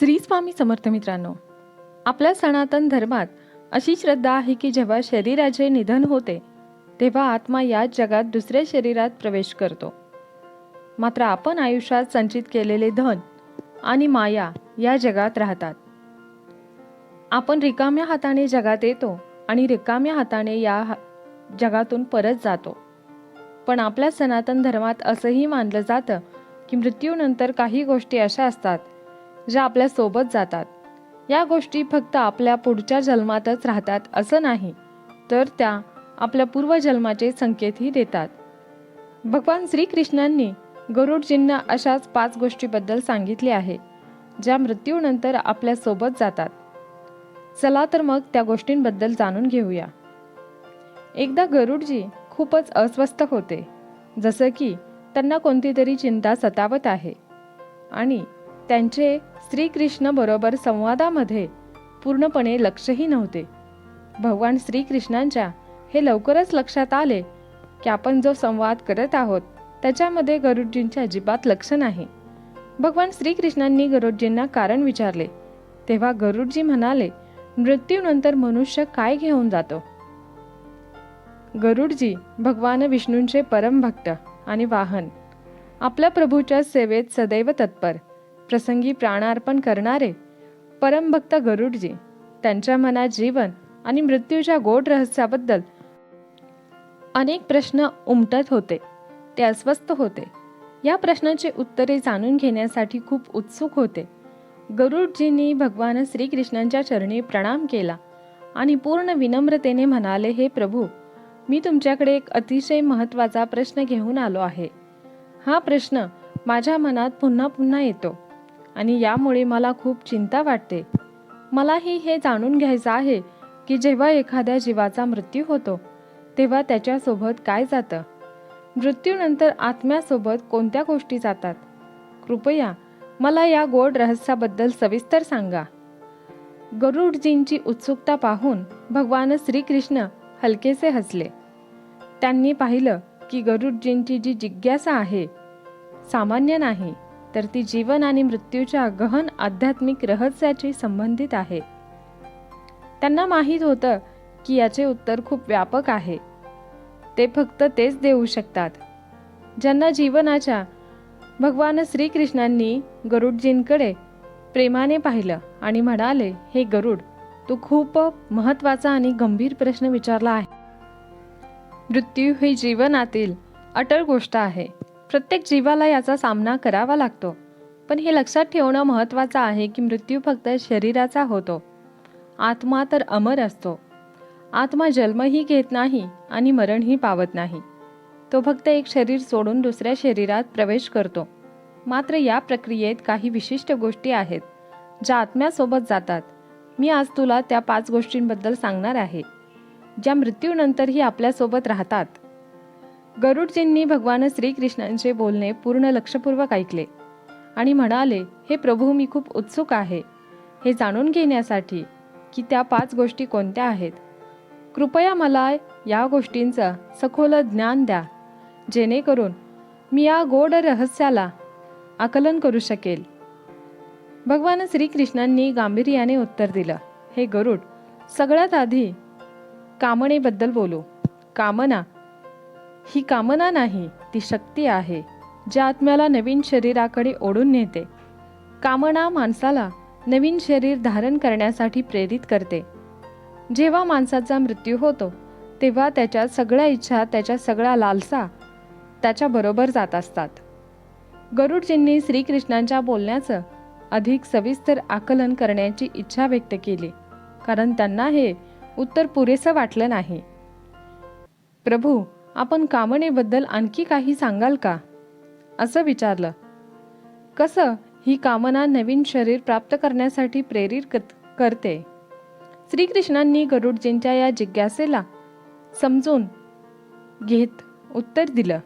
श्री स्वामी समर्थ मित्रांनो आपल्या सनातन धर्मात अशी श्रद्धा आहे की जेव्हा शरीराचे निधन होते तेव्हा आत्मा याच जगात दुसऱ्या शरीरात प्रवेश करतो. मात्र आपण आयुष्यात संचित केलेले धन आणि माया या जगात राहतात. आपण रिकाम्या हाताने जगात येतो आणि रिकाम्या हाताने या हा- जगातून परत जातो. पण आपल्या सनातन धर्मात असंही मानलं जातं की मृत्यूनंतर काही गोष्टी अशा असतात ज्या आपल्यासोबत जातात. या गोष्टी फक्त आपल्या पुढच्या जन्मातच राहतात असं नाही तर त्या आपल्या पूर्वजन्माचे संकेतही देतात. भगवान श्रीकृष्णांनी गरुडजींना अशाच पाच गोष्टीबद्दल सांगितले आहे ज्या मृत्यूनंतर आपल्यासोबत जातात. चला तर मग त्या गोष्टींबद्दल जाणून घेऊया. एकदा गरुडजी खूपच अस्वस्थ होते जसं की त्यांना कोणती तरी चिंता सतावत आहे. आणि त्यांचे श्रीकृष्ण बरोबर संवादामध्ये पूर्णपणे लक्षही नव्हते. भगवान श्रीकृष्णांच्या हे लवकरच लक्षात आले की आपण जो संवाद करत आहोत त्याच्यामध्ये गरुडजींचे अजिबात लक्ष नाही. भगवान श्रीकृष्णांनी गरुडजींना कारण विचारले. तेव्हा गरुडजी म्हणाले मृत्यूनंतर मनुष्य काय घेऊन जातो? गरुडजी भगवान विष्णूंचे परमभक्त आणि वाहन. आपल्या प्रभूच्या सेवेत सदैव तत्पर. प्रसंगी प्राणार्पण करणारे परमभक्त गरुडजी त्यांच्या मनात जीवन आणि मृत्यूच्या गोड रहस्याबद्दल अनेक प्रश्न उमटत होते. ते अस्वस्थ होते. या प्रश्नांची उत्तरे जाणून घेण्यासाठी खूप उत्सुक होते. गरुडजींनी भगवान श्रीकृष्णांच्या चरणी प्रणाम केला आणि पूर्ण विनम्रतेने म्हणाले हे प्रभू मी तुमच्याकडे एक अतिशय महत्त्वाचा प्रश्न घेऊन आलो आहे. हा प्रश्न माझ्या मनात पुन्हा पुन्हा येतो. आणि यामुळे मला खूप चिंता वाटते. मलाही हे जाणून घ्यायचं आहे की जेव्हा एखाद्या जीवाचा मृत्यू होतो तेव्हा त्याच्यासोबत काय जातं? मृत्यूनंतर आत्म्यासोबत कोणत्या गोष्टी जातात? कृपया मला या गोड रहस्याबद्दल सविस्तर सांगा. गरुडजींची उत्सुकता पाहून भगवान श्रीकृष्ण हलकेसे हसले. त्यांनी पाहिलं की गरुडजींची जी जिज्ञासा आहे सामान्य नाही. तर ती जीवन आणि मृत्यूच्या गहन आध्यात्मिक रहस्याशी संबंधित आहे. त्यांना माहीत होतं की याचे उत्तर खूप व्यापक आहे. ते फक्त तेच देऊ शकतात. ज्यांना जीवनाच्या भगवान श्रीकृष्णांनी गरुडजींकडे प्रेमाने पाहिलं आणि म्हणाले हे गरुड तू खूप महत्त्वाचा आणि गंभीर प्रश्न विचारला आहे. मृत्यू ही जीवनातील अटळ गोष्ट आहे. प्रत्येक जीवाला याचा सामना करावा लागतो. पण हे लक्षात ठेवणं महत्त्वाचं आहे की मृत्यू फक्त शरीराचा होतो. आत्मा तर अमर असतो. आत्मा जन्मही घेत नाही आणि मरणही पावत नाही. तो फक्त एक शरीर सोडून दुसऱ्या शरीरात प्रवेश करतो. मात्र या प्रक्रियेत काही विशिष्ट गोष्टी आहेत ज्या आत्म्यासोबत जातात. मी आज तुला त्या पाच गोष्टींबद्दल सांगणार आहे ज्या मृत्यूनंतरही आपल्यासोबत राहतात. गरुडजींनी भगवान श्रीकृष्णांचे बोलणे पूर्ण लक्षपूर्वक ऐकले आणि म्हणाले हे प्रभू मी खूप उत्सुक आहे. हे जाणून घेण्यासाठी की त्या पाच गोष्टी कोणत्या आहेत? कृपया मला या गोष्टींचं सखोल ज्ञान द्या. जेणेकरून मी या गोड रहस्याला आकलन करू शकेल. भगवान श्रीकृष्णांनी गांभीर्याने उत्तर दिलं हे गरुड सगळ्यात आधी कामनेबद्दल बोलू. कामना ही कामना नाही ती शक्ती आहे ज्या आत्म्याला नवीन शरीराकडे ओढून नेते. कामना माणसाला नवीन शरीर धारण करण्यासाठी प्रेरित करते. जेव्हा माणसाचा मृत्यू होतो तेव्हा त्याच्या सगळ्या इच्छा त्याच्या सगळ्या लालसा त्याच्याबरोबर जात असतात. गरुडजींनी श्रीकृष्णांच्या बोलण्याचं अधिक सविस्तर आकलन करण्याची इच्छा व्यक्त केली कारण त्यांना हे उत्तर पुरेसं वाटलं नाही. प्रभू आपण कामनेबद्दल आणखी काही सांगाल का? असं विचारलं. कसं? ही कामना नवीन शरीर प्राप्त करण्यासाठी प्रेरित करते. श्रीकृष्णांनी गरुडजींच्या या जिज्ञासेला समजून घेत उत्तर दिलं.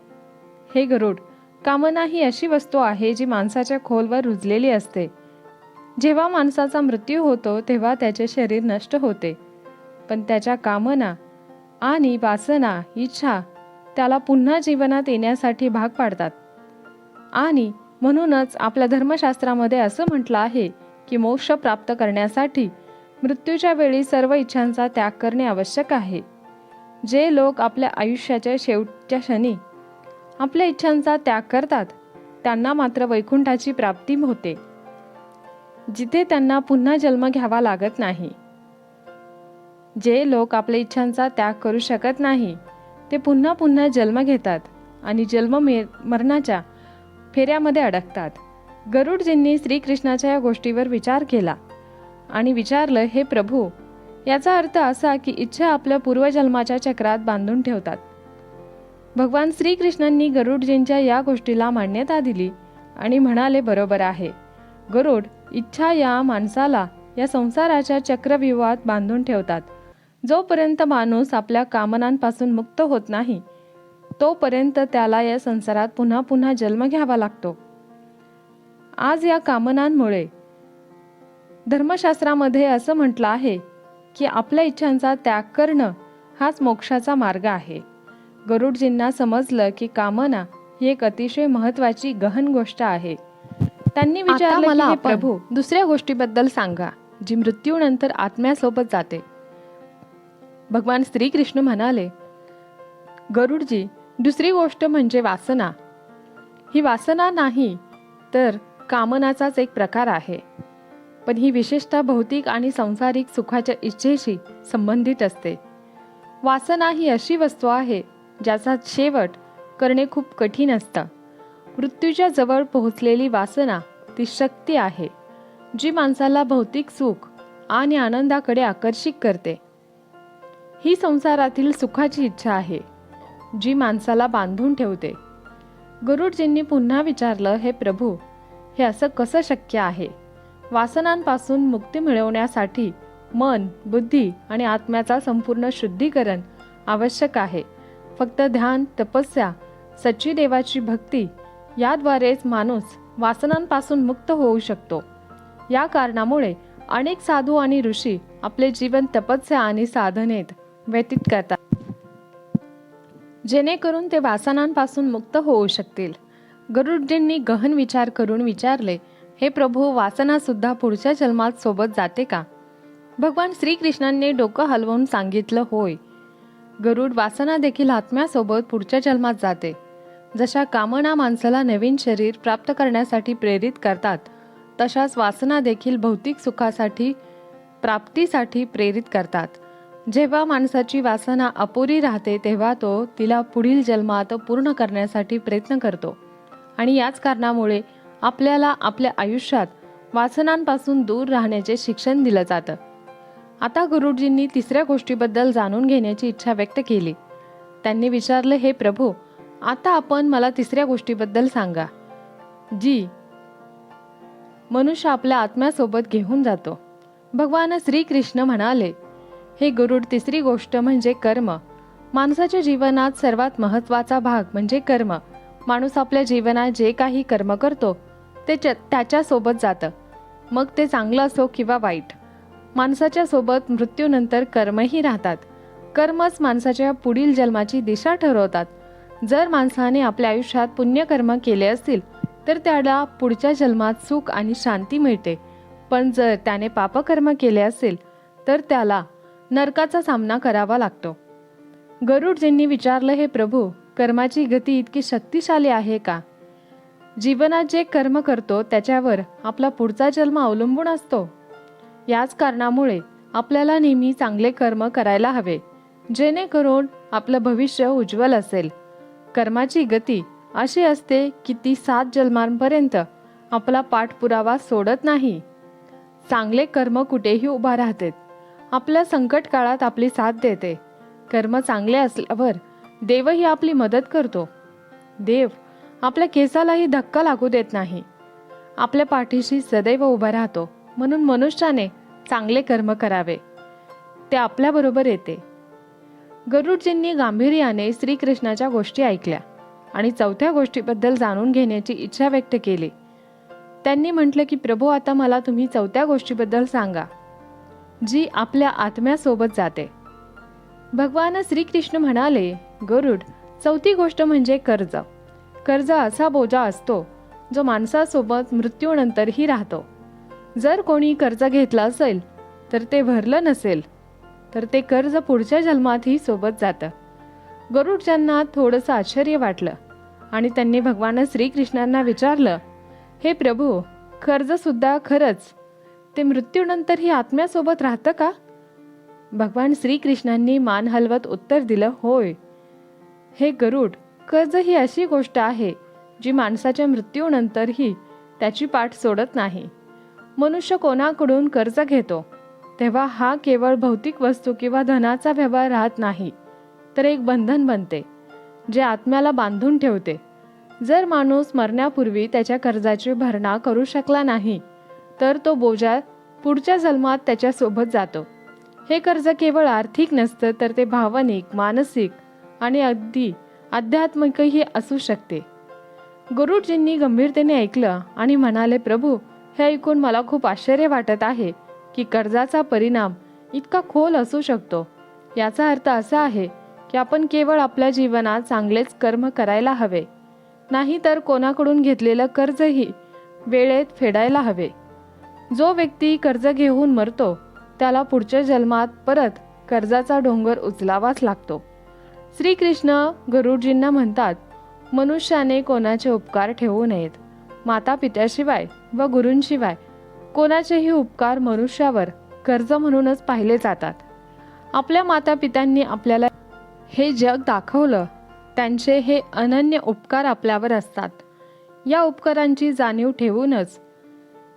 हे गरुड कामना ही अशी वस्तू आहे जी माणसाच्या खोलवर रुजलेली असते. जेव्हा माणसाचा मृत्यू होतो तेव्हा त्याचे शरीर नष्ट होते. पण त्याच्या कामना आणि वासना इच्छा त्याला पुन्हा जीवनात येण्यासाठी भाग पाडतात. आणि म्हणूनच आपल्या धर्मशास्त्रामध्ये असं म्हटलं आहे की मोक्ष प्राप्त करण्यासाठी मृत्यूच्या वेळी सर्व इच्छांचा त्याग करणे आवश्यक आहे. जे लोक आपल्या आयुष्याच्या शेवटच्या क्षणी आपल्या इच्छांचा त्याग करतात त्यांना मात्र वैकुंठाची प्राप्ती होते. जिथे त्यांना पुन्हा जन्म घ्यावा लागत नाही. जे लोक आपल्या इच्छांचा त्याग करू शकत नाही ते पुन्हा पुन्हा जन्म घेतात आणि जन्म मे मरणाच्या फेऱ्यामध्ये अडकतात. गरुडजींनी श्रीकृष्णाच्या या गोष्टीवर विचार केला आणि विचारलं हे प्रभू याचा अर्थ असा की इच्छा आपल्या पूर्वजन्माच्या चक्रात बांधून ठेवतात. भगवान श्रीकृष्णांनी गरुडजींच्या या गोष्टीला मान्यता दिली आणि म्हणाले बरोबर आहे. गरुड इच्छा या माणसाला या संसाराच्या चक्रव्यूहात बांधून ठेवतात. जोपर्यंत माणूस आपल्या कामनांपासून मुक्त होत नाही तोपर्यंत त्याला या संसारात पुन्हा पुन्हा जन्म घ्यावा लागतो. आज या कामनांमुळे धर्मशास्त्रामध्ये असं म्हटलं आहे की आपल्या इच्छांचा त्याग करणं हाच मोक्षाचा मार्ग आहे. गरुडजींना समजलं की कामना ही एक अतिशय महत्वाची गहन गोष्ट आहे. त्यांनी विचारलं मला प्रभू दुसऱ्या गोष्टीबद्दल सांगा जी मृत्यूनंतर आत्म्यासोबत जाते. भगवान श्रीकृष्ण म्हणाले गरुडजी दुसरी गोष्ट म्हणजे वासना. ही वासना नाही तर कामनाचाच एक प्रकार आहे. पण ही विशेषतः भौतिक आणि संसारिक सुखाच्या इच्छेशी संबंधित असते. वासना ही अशी वस्तू आहे ज्याचा शेवट करणे खूप कठीण असतं. मृत्यूच्या जवळ पोहोचलेली वासना ती शक्ती आहे जी माणसाला भौतिक सुख आणि आनंदाकडे आकर्षित करते. ही संसारातील सुखाची इच्छा आहे जी माणसाला बांधून ठेवते. गरुडजींनी पुन्हा विचारलं हे प्रभू हे असं कसं शक्य आहे? वासनांपासून मुक्ती मिळवण्यासाठी मन बुद्धी आणि आत्म्याचा संपूर्ण शुद्धीकरण आवश्यक आहे. फक्त ध्यान तपस्या सच्चिदेवाची भक्ती याद्वारेच माणूस वासनांपासून मुक्त होऊ शकतो. या कारणामुळे अनेक साधू आणि ऋषी आपले जीवन तपस्या आणि साधनेत व्यतीत करतात. जेणेकरून ते वासनांपासून मुक्त होऊ शकतील. गरुडजींनी गहन विचार करून विचारले हे प्रभू वासना सुद्धा पुढच्या जन्मात सोबत जाते का? भगवान श्रीकृष्णांनी डोकं हलवून सांगितलं होय. गरुड वासना देखील आत्म्यासोबत पुढच्या जन्मात जाते. जशा कामना माणसाला नवीन शरीर प्राप्त करण्यासाठी प्रेरित करतात तशाच वासना देखील भौतिक सुखासाठी प्राप्तीसाठी प्रेरित करतात. जेव्हा माणसाची वासना अपुरी राहते तेव्हा तो तिला पुढील जन्मात पूर्ण करण्यासाठी प्रयत्न करतो. आणि याच कारणामुळे आपल्याला आपल्या आयुष्यात वासनांपासून दूर राहण्याचे शिक्षण दिलं जातं. आता गुरुजींनी तिसऱ्या गोष्टीबद्दल जाणून घेण्याची इच्छा व्यक्त केली. त्यांनी विचारले हे प्रभू आता आपण मला तिसऱ्या गोष्टीबद्दल सांगा. जी मनुष्य आपल्या आत्म्यासोबत घेऊन जातो. भगवान श्रीकृष्ण म्हणाले हे गरुड तिसरी गोष्ट म्हणजे कर्म. माणसाच्या जीवनात सर्वात महत्त्वाचा भाग म्हणजे कर्म. माणूस आपल्या जीवनात जे काही कर्म करतो ते त्याच्यासोबत जातं. मग ते चांगलं असो किंवा वाईट. माणसाच्या सोबत मृत्यूनंतर कर्मही राहतात. कर्मच माणसाच्या पुढील जन्माची दिशा ठरवतात. जर माणसाने आपल्या आयुष्यात पुण्यकर्म केले असतील तर त्याला पुढच्या जन्मात सुख आणि शांती मिळते. पण जर त्याने पापकर्म केले असेल तर त्याला नरकाचा सामना करावा लागतो. गरुडजींनी विचारलं हे प्रभू कर्माची गती इतकी शक्तिशाली आहे का? जीवनात जे कर्म करतो त्याच्यावर आपला पुढचा जन्म अवलंबून असतो. याच कारणामुळे आपल्याला नेहमी चांगले कर्म करायला हवे. जेणेकरून आपलं भविष्य उज्ज्वल असेल. कर्माची गती अशी असते की ती सात जन्मांपर्यंत आपला पाठपुरावा सोडत नाही. चांगले कर्म कुठेही उभा राहते आपल्या संकट काळात आपली साथ देते. कर्म चांगले असल्यावर देवही आपली मदत करतो. देव आपल्या केसालाही धक्का लागू देत नाही. आपल्या पाठीशी सदैव उभा राहतो. म्हणून मनुष्याने चांगले कर्म करावे. ते आपल्याबरोबर येते. गरुडजींनी गांभीर्याने श्रीकृष्णाच्या गोष्टी ऐकल्या आणि चौथ्या गोष्टीबद्दल जाणून घेण्याची इच्छा व्यक्त केली. त्यांनी म्हटलं की प्रभू आता मला तुम्ही चौथ्या गोष्टीबद्दल सांगा. जी आपल्या आत्म्यासोबत जाते. भगवान श्रीकृष्ण म्हणाले गरुड चौथी गोष्ट म्हणजे कर्ज. कर्ज असा बोजा असतो जो माणसासोबत मृत्यूनंतरही राहतो. जर कोणी कर्ज घेतला असेल तर ते भरलं नसेल तर ते कर्ज पुढच्या जन्मातही सोबत जातं. गरुडच्यांना थोडंसं आश्चर्य वाटलं आणि त्यांनी भगवान श्रीकृष्णांना विचारलं हे प्रभू कर्जसुद्धा खरंच ते मृत्यूनंतरही आत्म्यासोबत राहतं का? भगवान श्रीकृष्णांनी मान हलवत उत्तर दिलं होय. हे गरुड कर्ज ही अशी गोष्ट आहे जी माणसाच्या मृत्यूनंतरही त्याची पाठ सोडत नाही. मनुष्य कोणाकडून कर्ज घेतो? तेव्हा हा केवळ भौतिक वस्तू किंवा धनाचा व्यवहार राहत नाही तर एक बंधन बनते जे आत्म्याला बांधून ठेवते. जर माणूस मरण्यापूर्वी त्याच्या कर्जाची भरणा करू शकला नाही तर तो बोजा पुढच्या जन्मात त्याच्यासोबत जातो. हे कर्ज केवळ आर्थिक नसतं तर ते भावनिक मानसिक आणि अगदी आध्यात्मिकही असू शकते. गुरुजींनी गंभीरतेने ऐकलं आणि म्हणाले प्रभू हे ऐकून मला खूप आश्चर्य वाटत आहे की कर्जाचा परिणाम इतका खोल असू शकतो. याचा अर्थ असा आहे की आपण केवळ आपल्या जीवनात चांगलेच कर्म करायला हवे. नाही तर कोणाकडून घेतलेलं कर्जही वेळेत फेडायला हवे. जो व्यक्ती कर्ज घेऊन मरतो त्याला पुढच्या जन्मात परत कर्जाचा डोंगर उचलावाच लागतो. श्रीकृष्ण गरुडजींना म्हणतात मनुष्याने कोणाचे उपकार ठेवू नयेत. माता पित्याशिवाय व गुरूंशिवाय कोणाचेही उपकार मनुष्यावर कर्ज म्हणूनच पाहिले जातात. आपल्या माता पित्यांनी आपल्याला हे जग दाखवलं त्यांचे हे अनन्य उपकार आपल्यावर असतात. या उपकारांची जाणीव ठेवूनच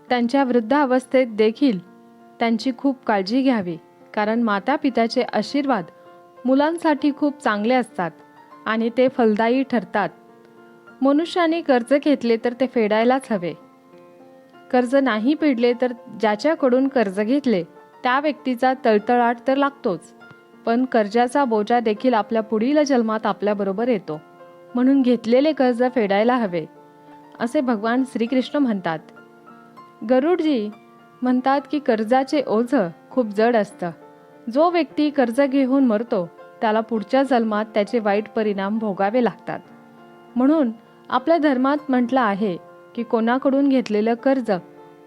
त्यांच्या वृद्धावस्थेत देखील त्यांची खूप काळजी घ्यावी. कारण माता पित्याचे आशीर्वाद मुलांसाठी खूप चांगले असतात आणि ते फलदायी ठरतात. मनुष्याने कर्ज घेतले तर ते फेडायलाच हवे. कर्ज नाही फेडले तर ज्याच्याकडून कर्ज घेतले त्या व्यक्तीचा तळतळाट तर लागतोच. पण कर्जाचा बोजा देखील आपल्या पुढील जन्मात आपल्याबरोबर येतो. म्हणून घेतलेले कर्ज फेडायला हवे असे भगवान श्रीकृष्ण म्हणतात. गरुडजी म्हणतात की कर्जाचे ओझं खूप जड असतं. जो व्यक्ती कर्ज घेऊन मरतो त्याला पुढच्या जन्मात त्याचे वाईट परिणाम भोगावे लागतात. म्हणून आपल्या धर्मात म्हटलं आहे की कोणाकडून घेतलेलं कर्ज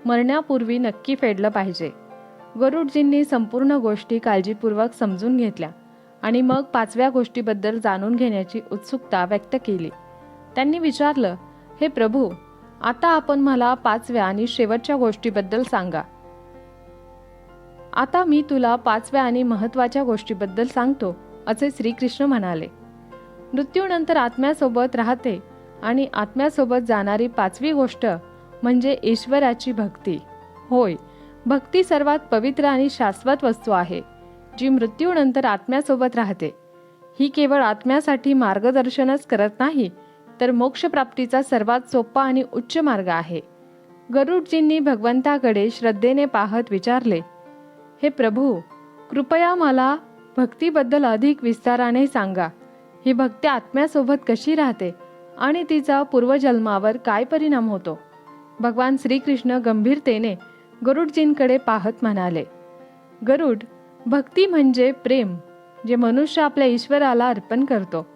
मरण्यापूर्वी नक्की फेडलं पाहिजे. गरुडजींनी संपूर्ण गोष्टी काळजीपूर्वक समजून घेतल्या आणि मग पाचव्या गोष्टीबद्दल जाणून घेण्याची उत्सुकता व्यक्त केली. त्यांनी विचारलं हे प्रभू आता आपण मला पाचव्या आणि शेवटच्या गोष्टीबद्दल सांगा. आता मी तुला पाचव्या आणि महत्त्वाच्या गोष्टीबद्दल सांगतो असे श्रीकृष्ण म्हणाले. मृत्यूनंतर आत्म्यासोबत राहते आणि आत्म्यासोबत जाणारी पाचवी गोष्ट म्हणजे ईश्वराची भक्ती. होय भक्ती सर्वात पवित्र आणि शाश्वत वस्तू आहे जी मृत्यूनंतर आत्म्यासोबत राहते. ही केवळ आत्म्यासाठी मार्गदर्शनच करत नाही तर मोक्षप्राप्तीचा सर्वात सोपा आणि उच्च मार्ग आहे. गरुडजींनी भगवंताकडे श्रद्धेने पाहत विचारले हे प्रभू कृपया मला भक्तीबद्दल अधिक विस्ताराने सांगा. ही भक्ती आत्म्यासोबत कशी राहते आणि तिचा पूर्वजन्मावर काय परिणाम होतो? भगवान श्रीकृष्ण गंभीरतेने गरुडजींकडे पाहत म्हणाले गरुड भक्ती म्हणजे प्रेम जे मनुष्य आपल्या ईश्वराला अर्पण करतो.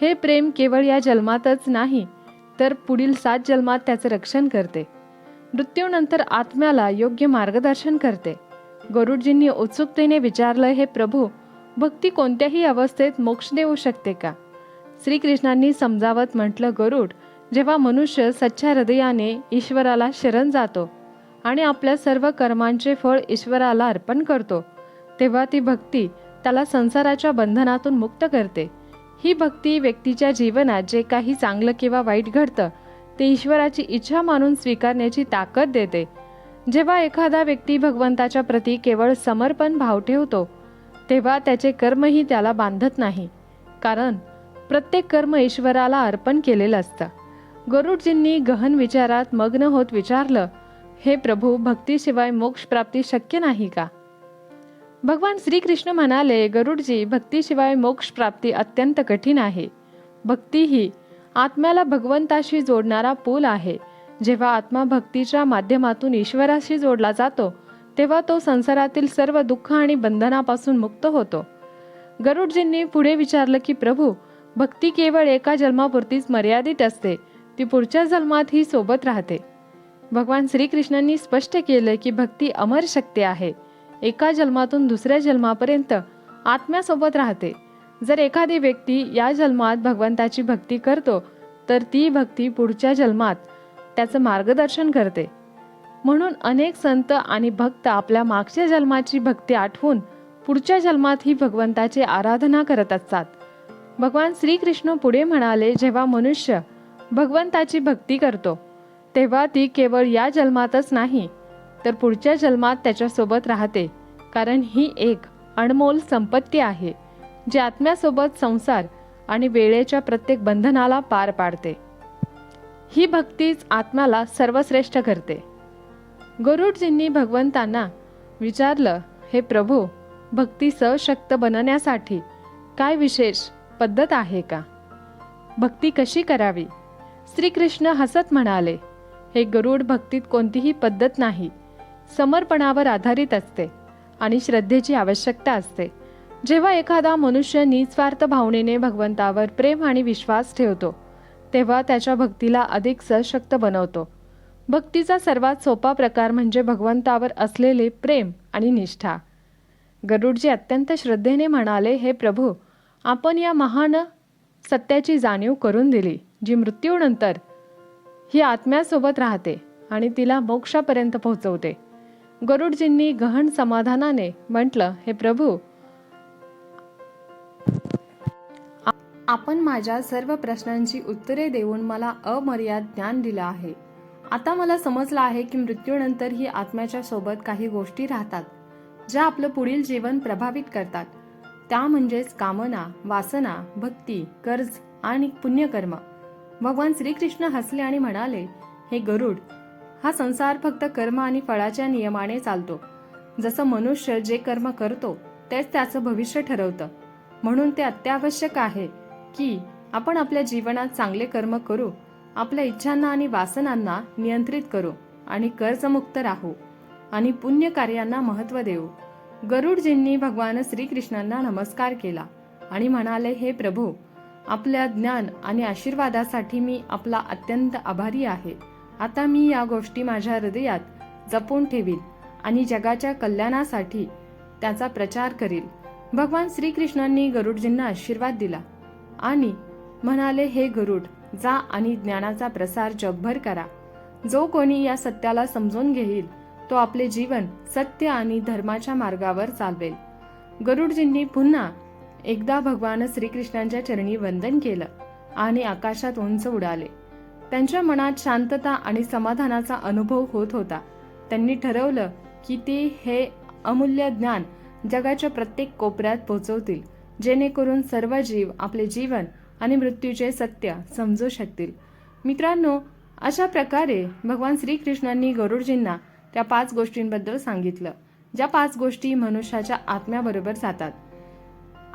हे प्रेम केवळ या जन्मातच नाही तर पुढील सात जन्मात त्याचे रक्षण करते. मृत्यूनंतर आत्म्याला योग्य मार्गदर्शन करते. गरुडजींनी उत्सुकतेने विचारलं हे प्रभू भक्ती कोणत्याही अवस्थेत मोक्ष देऊ शकते का? श्रीकृष्णांनी समजावत म्हटलं गरुड जेव्हा मनुष्य सच्च्या हृदयाने ईश्वराला शरण जातो आणि आपल्या सर्व कर्मांचे फळ ईश्वराला अर्पण करतो तेव्हा ती भक्ती त्याला संसाराच्या बंधनातून मुक्त करते. ही भक्ती व्यक्तीच्या जीवनात जे काही चांगलं किंवा वाईट घडतं ते ईश्वराची इच्छा मानून स्वीकारण्याची ताकद देते. जेव्हा एखादा व्यक्ती भगवंताच्या प्रती केवळ समर्पण भाव ठेवतो तेव्हा त्याचे कर्मही त्याला बांधत नाही. कारण प्रत्येक कर्म ईश्वराला अर्पण केलेलं असतं. गरुडजींनी गहन विचारात मग्न होत विचारलं हे प्रभू भक्तीशिवाय मोक्ष प्राप्ती शक्य नाही का? भगवान श्रीकृष्ण म्हणाले गरुडजी भक्तीशिवाय मोक्ष प्राप्ती अत्यंत कठीण आहे. भक्ती ही आत्म्याला भगवंताशी जोडणारा पूल आहे. जेव्हा आत्मा भक्तीच्या माध्यमातून ईश्वराशी जोडला जातो तेव्हा तो संसारातील सर्व दुःख आणि बंधनापासून मुक्त होतो. गरुडजींनी पुढे विचारलं की प्रभू भक्ती केवळ एका जन्मापुरतीच मर्यादित असते. ती पुढच्या जन्मात ही सोबत राहते. भगवान श्रीकृष्णांनी स्पष्ट केलं की भक्ती अमर शक्ती आहे. एका जन्मातून दुसऱ्या जन्मापर्यंत आत्म्यासोबत राहते. जर एखादी व्यक्ती या जन्मात भगवंताची भक्ती करतो तर ती भक्ती पुढच्या जन्मात त्याचं मार्गदर्शन करते. म्हणून अनेक संत आणि भक्त आपल्या मागच्या जन्माची भक्ती आठवून पुढच्या जन्मात ही भगवंताची आराधना करत असतात. भगवान श्रीकृष्ण पुढे म्हणाले जेव्हा मनुष्य भगवंताची भक्ती करतो तेव्हा ती केवळ या जन्मातच नाही तर पुढच्या जन्मात त्याच्यासोबत राहते कारण ही एक अनमोल संपत्ती आहे जी आत्म्यासोबत संसार आणि वेळेच्या प्रत्येक बंधनाला पार पाडते. ही भक्तीच आत्म्याला सर्वश्रेष्ठ करते. गरुडजींनी भगवंतांना विचारलं हे प्रभू भक्ती सशक्त बनण्यासाठी काय विशेष पद्धत आहे का? भक्ती कशी करावी? श्रीकृष्ण हसत म्हणाले हे गरुड भक्तीत कोणतीही पद्धत नाही समर्पणावर आधारित असते आणि श्रद्धेची आवश्यकता असते. जेव्हा एखादा मनुष्य निस्वार्थ भावनेने भगवंतावर प्रेम आणि विश्वास ठेवतो तेव्हा त्याच्या भक्तीला अधिक सशक्त बनवतो. भक्तीचा सर्वात सोपा प्रकार म्हणजे भगवंतावर असलेले प्रेम आणि निष्ठा. गरुडजी अत्यंत श्रद्धेने म्हणाले हे प्रभू आपण या महान सत्याची जाणीव करून दिली जी मृत्यूनंतर ही आत्म्यासोबत राहते आणि तिला मोक्षापर्यंत पोहोचवते. गरुडजींनी गहन समाधानाने म्हटलं हे प्रभू आपण माझ्या सर्व प्रश्नांची उत्तरे देऊन मला अमर्याद ज्ञान दिलं आहे. आता मला समजलं आहे की मृत्यूनंतर ही आत्म्याच्या सोबत काही गोष्टी राहतात ज्या आपलं पुढील जीवन प्रभावित करतात. त्या म्हणजेच कामना वासना भक्ती कर्ज आणि पुण्यकर्म. भगवान श्रीकृष्ण हसले आणि म्हणाले हे गरुड हा संसार फक्त कर्म आणि फळाच्या नियमाने चालतो. जसं मनुष्य जे कर्म करतो तेच त्याचं भविष्य ठरवतं. म्हणून ते अत्यावश्यक आहे की आपण आपल्या जीवनात चांगले कर्म करू आपल्या इच्छांना आणि वासनांना नियंत्रित करू आणि कर्जमुक्त राहू आणि पुण्य कार्यांना महत्त्व देऊ. गरुडजींनी भगवान श्रीकृष्णांना नमस्कार केला आणि म्हणाले हे प्रभू आपल्या ज्ञान आणि आशीर्वादासाठी मी आपला अत्यंत आभारी आहे. आता मी या गोष्टी माझ्या हृदयात जपून ठेवील आणि जगाच्या कल्याणासाठी त्याचा प्रचार करील. भगवान श्रीकृष्णांनी गरुडजींना आशीर्वाद दिला आणि म्हणाले हे गरुड जा आणि ज्ञानाचा प्रसार जगभर करा. जो कोणी या सत्याला समजून घेईल तो आपले जीवन सत्य आणि धर्माच्या मार्गावर चालवेल. गरुडजींनी पुन्हा एकदा भगवान श्रीकृष्णांच्या चरणी वंदन केलं आणि आकाशात उंच उडाले. त्यांच्या मनात शांतता आणि समाधानाचा अनुभव होत होता. त्यांनी ठरवलं की ते हे अमूल्य ज्ञान जगाच्या प्रत्येक कोपऱ्यात पोहोचवतील जेणेकरून सर्व जीव आपले जीवन आणि मृत्यूचे सत्य समजू शकतील. मित्रांनो अशा प्रकारे भगवान श्रीकृष्णांनी गरुडजींना त्या पाच गोष्टींबद्दल सांगितलं ज्या पाच गोष्टी मनुष्याच्या आत्म्याबरोबर जातात.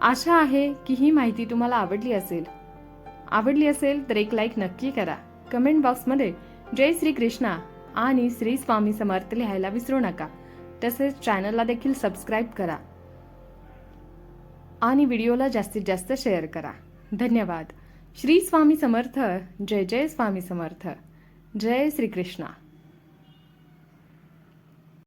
आशा आहे की ही माहिती तुम्हाला आवडली असेल. आवडली असेल तर एक लाईक नक्की करा. कमेंट बॉक्समध्ये जय श्री कृष्णा आणि श्री स्वामी समर्थ लिहायला विसरू नका. तसेच चॅनलला देखील सबस्क्राईब करा. आणि व्हिडिओला जास्तीत जास्त शेअर करा. धन्यवाद. श्री स्वामी समर्थ. जय जय स्वामी समर्थ. जय श्रीकृष्णा.